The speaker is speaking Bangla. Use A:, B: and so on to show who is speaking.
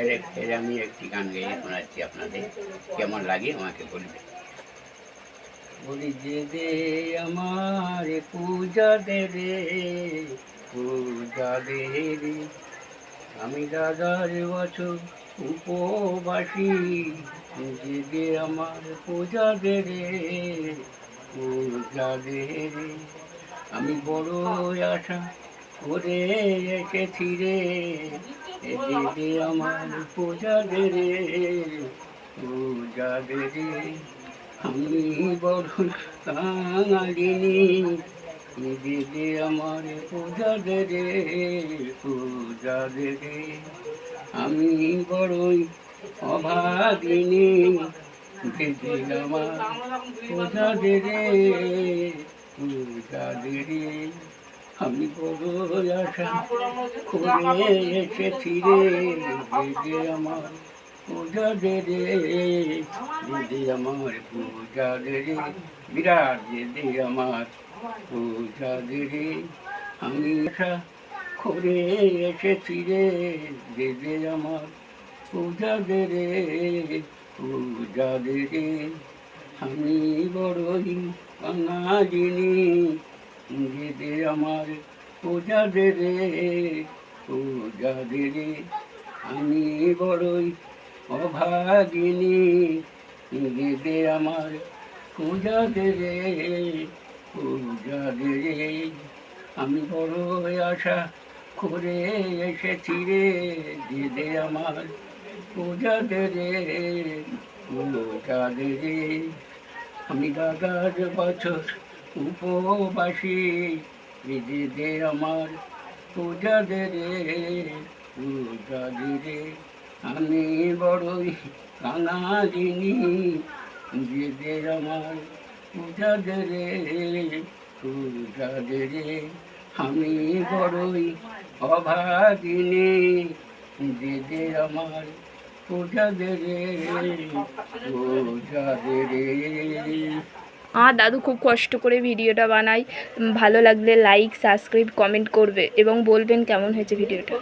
A: এর এর আমি একটি গান গেয়ে শোনাচ্ছি আপনাদের। কেমন লাগে আমাকে বলবে? বলি যে দে আমার পূজা দে রে পূজা দে রে, আমি দাদার বছর উপবাসী। যে দে আমার পূজা দে রে পূজা দে রে, আমি বড় আশা করে এসেছি রে। এ দে দে আমার পূজা দে রে পূজা দে আমি বড় কাঙালিনী দে দে আমার পূজা দে পূজা দে আমি বড়ই অভাগিনী দে দে আমার পূজা দে রে পূজা দে আমি বড় আশা করে এসে ফিরে দে আমার পূজা দে রে, দিদি আমার পূজা দে রে, বিরাট দে দে আমার পূজা দে রে। আমি আশা করে এসে ফিরে দে দে আমার পূজা দে রে, পূজা দে রে। আমি বড়ই বাঙালিনী দে আমার পূজা দে রে, পূজা দে রে। আমি বড়ই অভাগিনী দে আমার পূজা দে রে, পূজা দে রে। আমি বড় আশা করে এসেছি রে দে আমার পূজা দে রে, পূজা দে রে। আমি দাদার বছর উপবাসী দে দে আমার পূজা দে রে, পূজা রে। আমি বড়ই কাঙালিনী যে দে আমার পূজা দে রে, পূজা দে রে। আমি বড়ই অভাগিনী যে দে আমার পূজা দে রে, পূজা দে রে।
B: আমার দাদু খুব কষ্ট করে ভিডিওটা বানাই ভালো লাগলে লাইক সাবস্ক্রাইব কমেন্ট করবে এবং বলবেন কেমন হয়েছে ভিডিওটা।